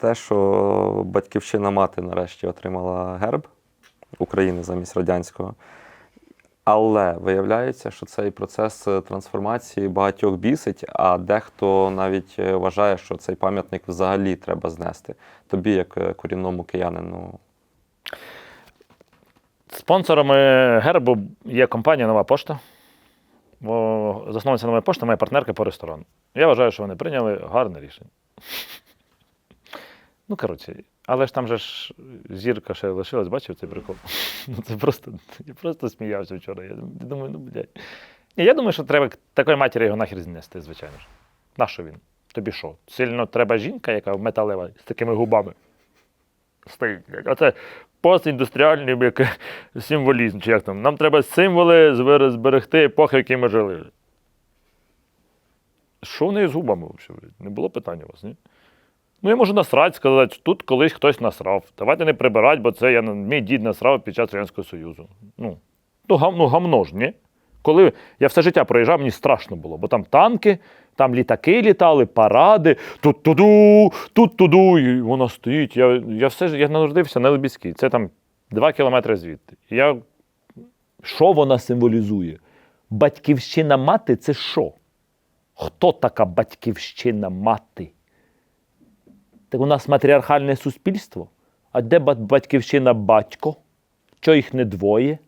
Те, що батьківщина мати нарешті отримала герб України замість радянського. Але виявляється, що цей процес трансформації багатьох бісить, а дехто навіть е, вважає, що цей пам'ятник взагалі треба знести. Тобі, як е, корінному киянину, Спонсорами гербу є компанія Нова Пошта. Засновниця нової пошти моя партнерка по ресторану. Я вважаю, що вони прийняли гарне рішення. Ну, коротше, але ж там же ж зірка ще лишилась, бачив цей прикол? Ну, це просто, я просто сміявся вчора. Я думаю, ну, блядь. Я думаю, що треба такої матері його нахер знести, звичайно ж. Нащо він? Тобі що? Сильно треба жінка, яка металева, з такими губами. Стоїть. блядь. Оце постіндустріальний як, символізм, чи як там. Нам треба символи зберегти епохи, в якій ми жили. Що в неї з губами взагалі? Не було питання у вас, ні? Ну, я можу насрати, сказати, що тут колись хтось насрав. Давайте не прибирати, бо це я, мій дід насрав під час Радянського Союзу. Ну, ну, гам, ну гамно ж, ні? Коли я все життя проїжджав, мені страшно було, бо там танки, там літаки літали, паради, тут туду, тут туду, і вона стоїть. Я, я все ж я народився на Лебідській, це там два кілометри звідти. Я... Що вона символізує? Батьківщина мати це що? Хто така батьківщина мати? Так у нас матріархальне суспільство. А де батьківщина батько? Чого їх не двоє?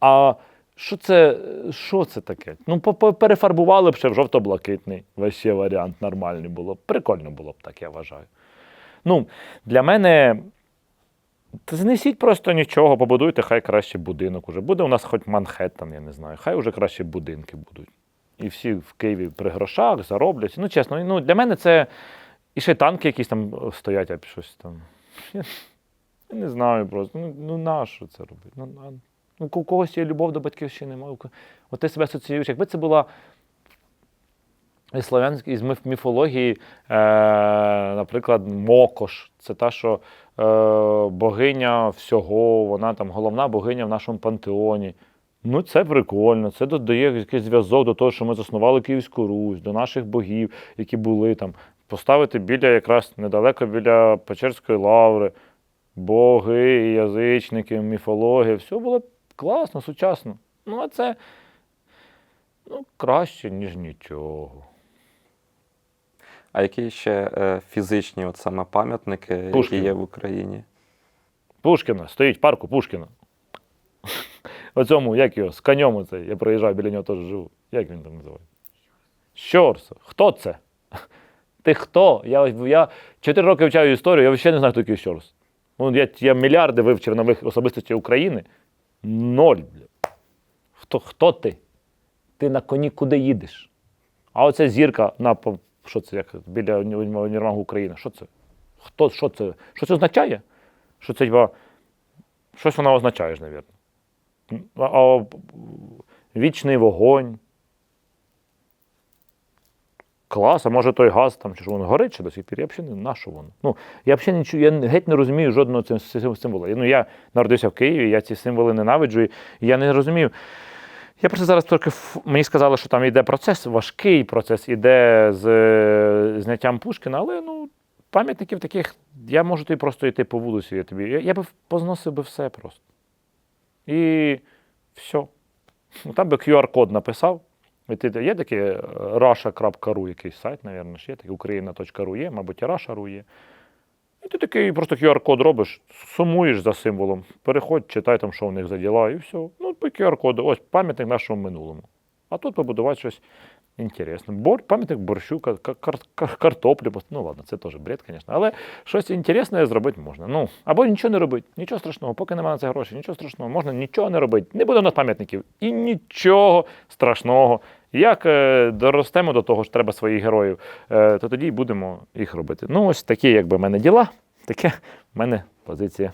А що це, що це таке? Ну, перефарбували б ще в жовто-блакитний. Весь варіант нормальний було. Прикольно було б, так я вважаю. Ну, для мене. Та знесіть просто нічого, побудуйте, хай краще будинок уже. Буде у нас хоч Манхеттен, я не знаю, хай уже краще будинки будуть. І всі в Києві при грошах зароблять. Ну, чесно, ну, для мене це. І ще танки якісь там стоять, а щось там. Я, не знаю просто. Ну, ну нащо це робити? Ну, а- ну, у когось є любов до батьківщини. От ти себе асоціюєш. Якби це була із славянської із міфології, е, наприклад, Мокош. Це та, що е, богиня всього, вона там головна богиня в нашому пантеоні. Ну, це прикольно. Це додає якийсь зв'язок до того, що ми заснували Київську Русь, до наших богів, які були там. Поставити біля якраз недалеко біля Печерської лаври, боги, язичники, міфологія. Все було класно, сучасно. Ну, а це ну, краще, ніж нічого. а які ще е, фізичні от саме пам'ятники, Пушкін. які є в Україні? Пушкіна, стоїть в парку Пушкіна. Оцьому, як його, з конем оцей, я проїжджаю, біля нього теж живу. Як він там називає? Щорс. Хто це? Ти хто? Я, я 4 роки вчаю історію, я взагалі не знаю, хто такий Щорс. Ну, я, я мільярди вивчив нових особистостей України. Ноль. Бля. Хто, хто ти? Ти на коні куди їдеш? А оця зірка на що це як біля уні- універмагу України. Що це? Хто, що це? Що це означає? Що це типа, щось вона означає ж, а, вічний вогонь. Клас, а може той газ там, чи що воно горить ще до сих пір. Я взагалі не на що воно. Ну, я взагалі нічого, я геть не розумію жодного цього сим- символу. Ну, я народився в Києві, я ці символи ненавиджу, і я не розумію. Я просто зараз трохи мені сказали, що там йде процес, важкий процес іде з е, зняттям Пушкіна, але ну, пам'ятників таких, я можу тобі просто йти по вулиці. Я, тобі, я, я би позносив би все просто. І все. Ну, Там би QR-код написав. Ти, є такий rasha.ru якийсь сайт, мабуть, є такий україна.ру є, мабуть, і Russia.ru є. І ти такий просто QR-код робиш, сумуєш за символом, переходь, читай там, що в них за діла, і все. Ну, по QR-коду, ось пам'ятник нашому минулому. А тут побудувати щось інтересне. Бор, пам'ятник борщу, кар. Ну ладно, це теж бред, звісно. Але щось інтересне зробити можна. Ну, або нічого не робити. Нічого страшного, поки немає на це грошей, нічого страшного, можна нічого не робити. Не буде у нас пам'ятників. І нічого страшного. Як е, доростемо до того, що треба своїх героїв, е, то тоді й будемо їх робити. Ну, ось такі, якби в мене діла, таке в мене позиція.